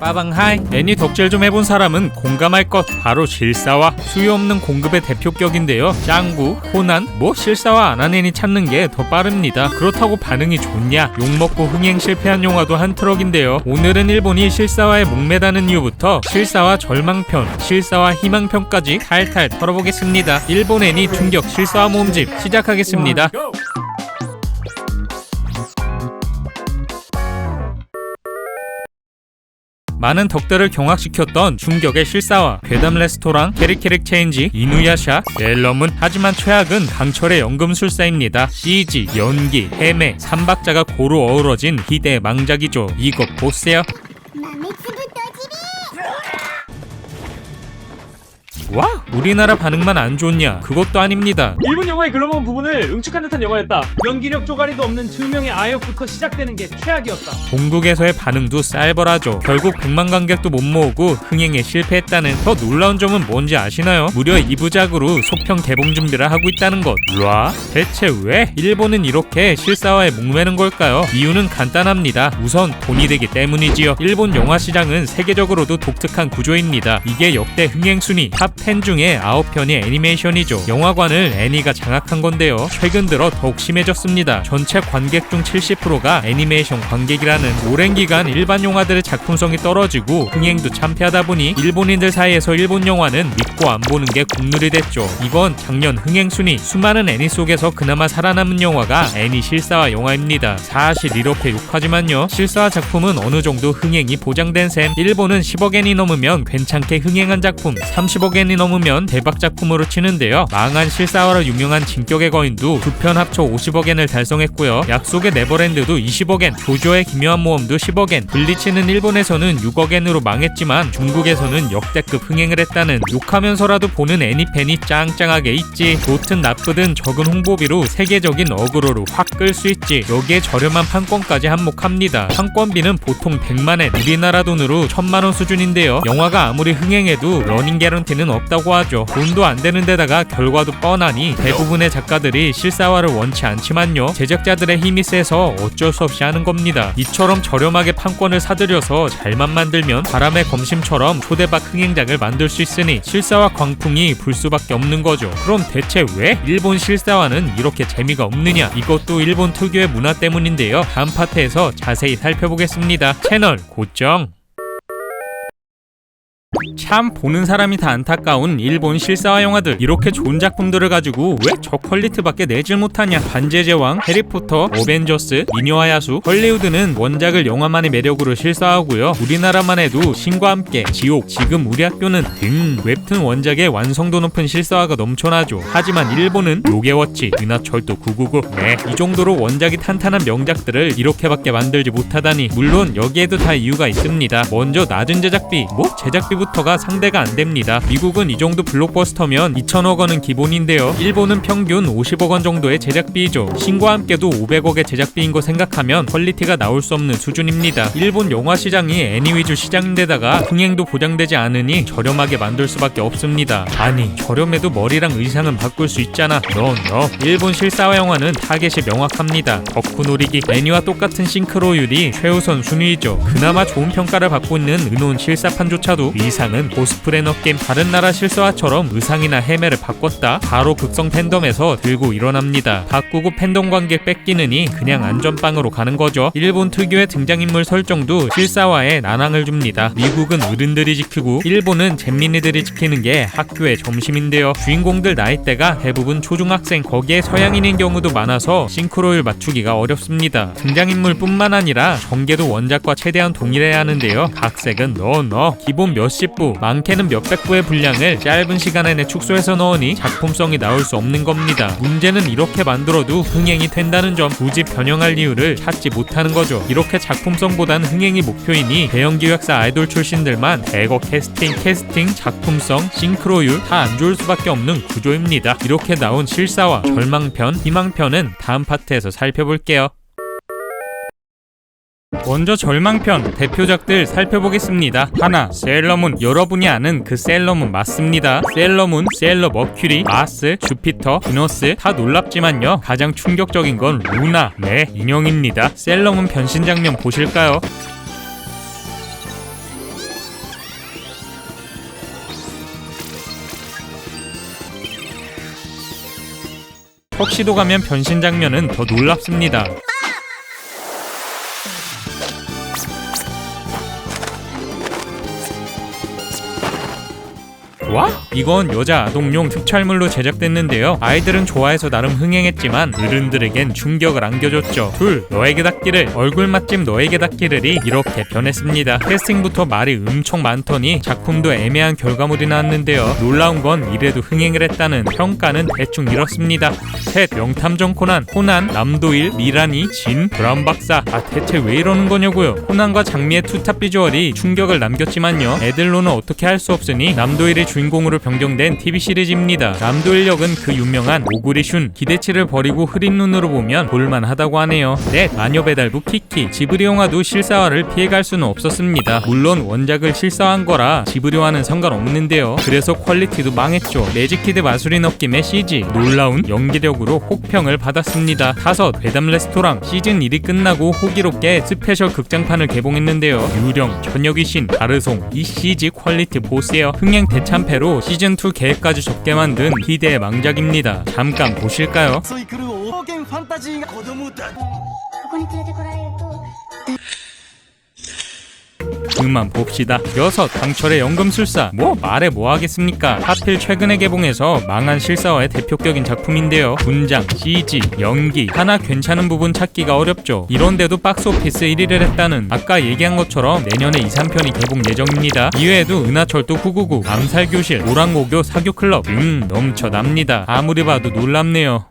빠방하이 애니 덕질 좀 해본 사람은 공감할 것. 바로 실사와 수요 없는 공급의 대표격인데요. 짱구, 호난, 뭐 실사와 안한 애니 찾는 게 더 빠릅니다. 그렇다고 반응이 좋냐? 욕먹고 흥행 실패한 영화도 한 트럭인데요. 오늘은 일본이 실사화에 목매다는 이유부터 실사화 절망편, 실사화 희망편까지 탈탈 털어보겠습니다. 일본 애니 충격 실사화 모음집 시작하겠습니다 많은 덕들을 경악시켰던 충격의 실사화 괴담 레스토랑 캐릭캐릭 체인지 이누야샤 앨럼은 하지만 최악은 강철의 연금술사입니다. CG 연기 헤매 삼박자가 고루 어우러진 희대 망작이죠. 이것 보세요 와 우리나라 반응만 안 좋냐 그것도 아닙니다 일본 영화의 글로벌 부분을 응축한 듯한 영화였다. 연기력 쪼가리도 없는 두 명의 아역부터 시작되는 게 최악이었다. 동국에서의 반응도 쌀벌하죠 결국 100만 관객도 못 모으고 흥행에 실패했다는 더 놀라운 점은 뭔지 아시나요? 무려 2부작으로 소평 개봉 준비를 하고 있다는 것 와? 대체 왜 일본은 이렇게 실사화에 목매는 걸까요? 이유는 간단합니다 우선 돈이 되기 때문이지요 일본 영화 시장은 세계적으로도 독특한 구조입니다 이게 역대 흥행 순위 탑10 중에 9편이 애니메이션이죠. 영화관을 애니가 장악한 건데요. 최근 들어 더욱 심해졌습니다. 전체 관객 중 70%가 애니메이션 관객이라는 오랜 기간 일반 영화들의 작품성이 떨어지고 흥행도 참패하다 보니 일본인들 사이에서 일본 영화는 믿고 안 보는 게 국룰이 됐죠. 이건 작년 흥행 순위 수많은 애니 속에서 그나마 살아남은 영화가 애니 실사화 영화입니다. 사실 이렇게 욕하지만요. 실사화 작품은 어느 정도 흥행이 보장된 셈. 일본은 10억 엔이 넘으면 괜찮게 흥행한 작품. 30억 엔이 넘으면 대박 작품으로 치는데요. 망한 실사화로 유명한 진격의 거인도 두 편 합쳐 50억 엔을 달성했고요. 약속의 네버랜드도 20억 엔 조조의 기묘한 모험도 10억 엔 블리치는 일본에서는 6억 엔으로 망했지만 중국에서는 역대급 흥행을 했다는 욕하면서라도 보는 애니팬이 짱짱하게 있지. 좋든 나쁘든 적은 홍보비로 세계적인 어그로로 확 끌 수 있지. 여기에 저렴한 판권까지 한몫합니다. 판권비는 보통 100만엔 우리나라 돈으로 1000만원 수준인데요. 영화가 아무리 흥행해도 러닝 개런티는 없 다고 하죠. 돈도 안 되는 데다가 결과도 뻔하니 대부분의 작가들이 실사화를 원치 않지만요. 제작자들의 힘이 세서 어쩔 수 없이 하는 겁니다. 이처럼 저렴하게 판권을 사들여서 잘만 만들면 바람의 검심처럼 초대박 흥행작을 만들 수 있으니 실사화 광풍이 불 수밖에 없는 거죠. 그럼 대체 왜 일본 실사화는 이렇게 재미가 없느냐? 이것도 일본 특유의 문화 때문인데요. 다음 파트에서 자세히 살펴보겠습니다. 채널 고정 참 보는 사람이 다 안타까운 일본 실사화 영화들. 이렇게 좋은 작품들을 가지고 왜 저 퀄리티밖에 내질 못하냐. 반지의 제왕, 해리포터, 어벤져스, 미녀와 야수. 헐리우드는 원작을 영화만의 매력으로 실사하고요. 우리나라만 해도 신과 함께 지옥 지금 우리 학교는 등 웹툰 원작의 완성도 높은 실사화가 넘쳐나죠. 하지만 일본은 요괴워치, 은하철도 999 네, 이 정도로 원작이 탄탄한 명작들을 이렇게밖에 만들지 못하다니. 물론 여기에도 다 이유가 있습니다. 먼저 낮은 제작비 뭐 제작비 부터가 상대가 안 됩니다. 미국은 이 정도 블록버스터면 2천억 원은 기본인데요. 일본은 평균 50억 원 정도의 제작비이죠. 신과 함께도 500억의 제작비인 거 생각하면 퀄리티가 나올 수 없는 수준입니다. 일본 영화 시장이 애니 위주 시장인데다가 흥행도 보장되지 않으니 저렴하게 만들 수밖에 없습니다. 아니 저렴해도 머리랑 의상은 바꿀 수 있잖아. 너 너. 일본 실사화 영화는 타겟이 명확합니다. 덕후 놀이기. 애니와 똑같은 싱크로율이 최우선 순위이죠. 그나마 좋은 평가를 받고 있는 은혼 실사판조차도 의상은 코스프레 넣김 다른 나라 실사화처럼 의상이나 헤매를 바꿨다. 바로 극성 팬덤에서 들고 일어납니다. 바꾸고 팬덤 관객 뺏기느니 그냥 안전빵으로 가는 거죠. 일본 특유의 등장인물 설정도 실사화에 난항을 줍니다. 미국은 어른들이 지키고 일본은 잼민이들이 지키는 게 학교의 점심인데요. 주인공들 나이대가 대부분 초중학생 거기에 서양인인 경우도 많아서 싱크로율 맞추기가 어렵습니다. 등장인물뿐만 아니라 전개도 원작과 최대한 동일해야 하는데요. 각색은 넣어 넣어 기본 몇십 부. 많게는 몇백 부의 분량을 짧은 시간 안에 축소해서 넣으니 작품성이 나올 수 없는 겁니다. 문제는 이렇게 만들어도 흥행이 된다는 점 굳이 변형할 이유를 찾지 못하는 거죠. 이렇게 작품성보단 흥행이 목표이니 대형 기획사 아이돌 출신들만 대거 캐스팅 캐스팅 작품성 싱크로율 다 안 좋을 수밖에 없는 구조입니다. 이렇게 나온 실사와 절망편 희망편은 다음 파트에서 살펴볼게요 먼저 절망편 대표작들 살펴보겠습니다. 하나, 셀러문. 여러분이 아는 그 셀러문 맞습니다. 셀러문, 셀러 머큐리, 마스, 주피터, 비너스 다 놀랍지만요. 가장 충격적인 건 루나, 네, 인형입니다. 셀러문 변신 장면 보실까요? 턱시도 가면 변신 장면은 더 놀랍습니다. 와? 이건 여자 아동용 특촬물로 제작됐는데요. 아이들은 좋아해서 나름 흥행했지만 어른들에겐 충격을 안겨줬죠. 둘, 너에게 닿기를 얼굴 맛집 너에게 닿기를이 이렇게 변했습니다. 캐스팅부터 말이 엄청 많더니 작품도 애매한 결과물이 나왔는데요. 놀라운 건 이래도 흥행을 했다는 평가는 대충 이렇습니다. 셋, 명탐정 코난, 코난, 남도일, 미라니, 진, 브라운 박사. 아 대체 왜 이러는 거냐고요. 코난과 장미의 투탑 비주얼이 충격을 남겼지만요. 애들로는 어떻게 할 수 없으니 남도일이 주인 공으로 변경된 TV 시리즈입니다. 남도일 역은 그 유명한 오구리 슌. 기대치를 버리고 흐린 눈으로 보면 볼만하다고 하네요. 넷, 마녀 배달부 키키. 지브리 영화도 실사화를 피해갈 수는 없었습니다. 물론 원작을 실사한 거라 지브리와는 상관없는데요. 그래서 퀄리티도 망했죠. 매직키드 마술인 느낌의 CG. 놀라운 연기력으로 혹평을 받았습니다. 다섯, 배담 레스토랑. 시즌 1이 끝나고 호기롭게 스페셜 극장판을 개봉했는데요. 유령, 전역의 신, 가르송. 이 CG 퀄리티 보세요. 흥행 대참 패로 시즌2 계획까지 접게 만든 기대의 망작입니다. 잠깐 보실까요? 그만 봅시다. 여섯 강철의 연금술사. 뭐 말해 뭐 하겠습니까? 하필 최근에 개봉해서 망한 실사화의 대표격인 작품인데요. 분장, CG, 연기 하나 괜찮은 부분 찾기가 어렵죠. 이런데도 박스오피스 1위를 했다는 아까 얘기한 것처럼 내년에 2, 3편이 개봉 예정입니다. 이외에도 은하철도 999, 암살교실, 오랑고교 사교클럽 등 넘쳐납니다. 아무리 봐도 놀랍네요.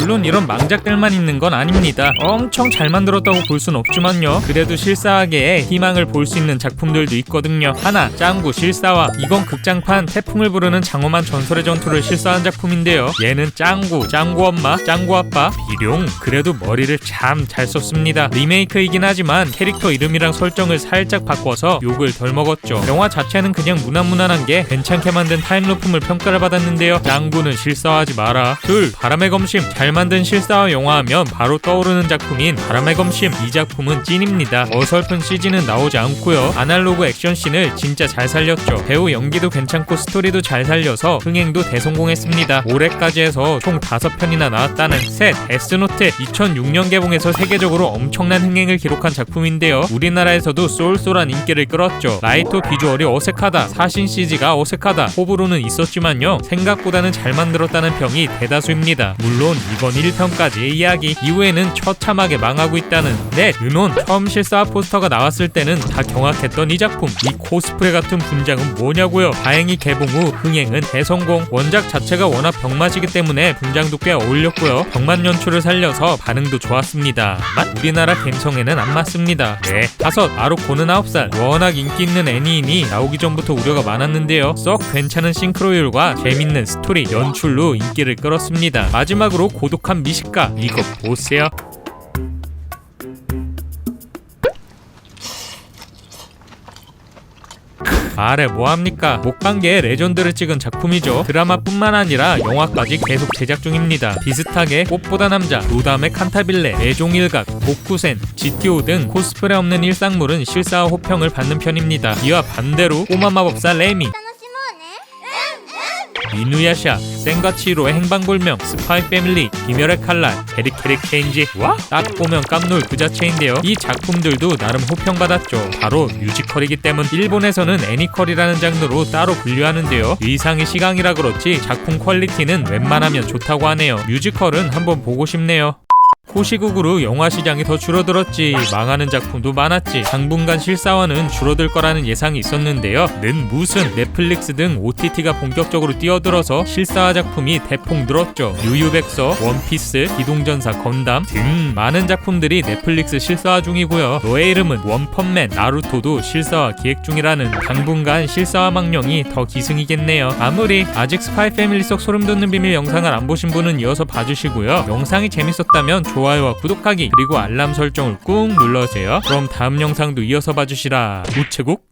물론 이런 망작들만 있는 건 아닙니다. 엄청 잘 만들었다고 볼 순 없지만요. 그래도 실사하게에 희망을 볼 수 있는 작품들도 있거든요. 하나, 짱구 실사화. 이건 극장판 태풍을 부르는 장엄한 전설의 전투를 실사한 작품인데요. 얘는 짱구, 짱구 엄마, 짱구 아빠, 비룡. 그래도 머리를 참 잘 썼습니다. 리메이크이긴 하지만 캐릭터 이름이랑 설정을 살짝 바꿔서 욕을 덜 먹었죠. 영화 자체는 그냥 무난무난한 게 괜찮게 만든 타임루프물 평가를 받았는데요. 짱구는 실사하지 마라. 둘, 바람의 검심. 잘 만든 실사화 영화하면 바로 떠오르는 작품인 바람의 검심. 이 작품은 찐입니다. 어설픈 CG는 나오지 않고요. 아날로그 액션씬을 진짜 잘 살렸죠. 배우 연기도 괜찮고 스토리도 잘 살려서 흥행도 대성공했습니다. 올해까지 해서 총 5편이나 나왔다는 셋, 데스노트 2006년 개봉해서 세계적으로 엄청난 흥행을 기록한 작품인데요. 우리나라에서도 쏠쏠한 인기를 끌었죠. 라이터 비주얼이 어색하다, 사신 CG가 어색하다, 호불호는 있었지만요. 생각보다는 잘 만들었다는 평이 대다수입니다. 물론 이건 1편까지의 이야기. 이후에는 처참하게 망하고 있다는 넷, 은혼 처음 실사 포스터가 나왔을 때는 다 경악했던 이 작품. 이 코스프레 같은 분장은 뭐냐고요. 다행히 개봉 후 흥행은 대성공. 원작 자체가 워낙 병맛이기 때문에 분장도 꽤 어울렸고요. 병맛 연출을 살려서 반응도 좋았습니다. 만 우리나라 감성에는 안 맞습니다. 네. 다섯, 아로코는 9살. 워낙 인기 있는 애니인이 나오기 전부터 우려가 많았는데요. 썩 괜찮은 싱크로율과 재밌는 스토리, 연출로 인기를 끌었습니다. 마지막으로 고 고독한 미식가 이거 보세요. 말해 뭐합니까? 목관계의 레전드를 찍은 작품이죠. 드라마뿐만 아니라 영화까지 계속 제작 중입니다. 비슷하게 꽃보다 남자, 노담의 칸타빌레, 애종일각, 복구센, GTO 등 코스프레 없는 일상물은 실사와 호평을 받는 편입니다. 이와 반대로 꼬마 마법사 레미 이누야샤, 센과치로의 행방불명, 스파이 패밀리, 김열의 칼날, 캐릭캐릭 체인지 와? 딱 보면 깜놀 그 자체인데요. 이 작품들도 나름 호평받았죠. 바로 뮤지컬이기 때문 일본에서는 애니컬이라는 장르로 따로 분류하는데요. 의상이 시강이라 그렇지 작품 퀄리티는 웬만하면 좋다고 하네요. 뮤지컬은 한번 보고 싶네요. 코시국으로 영화 시장이 더 줄어들었지 망하는 작품도 많았지. 당분간 실사화는 줄어들 거라는 예상이 있었는데요. 는 무슨 넷플릭스 등 OTT가 본격적으로 뛰어들어서 실사화 작품이 대폭 늘었죠. 유유백서, 원피스, 기동전사, 건담 등 많은 작품들이 넷플릭스 실사화 중이고요. 너의 이름은 원펀맨, 나루토도 실사화 기획 중이라는 당분간 실사화 망령이 더 기승이겠네요. 아무리 아직 스파이 패밀리 속 소름 돋는 비밀 영상을 안 보신 분은 이어서 봐주시고요. 영상이 재밌었다면 좋아요와 구독하기 그리고 알람 설정을 꾹 눌러주세요. 그럼 다음 영상도 이어서 봐주시라. 우체국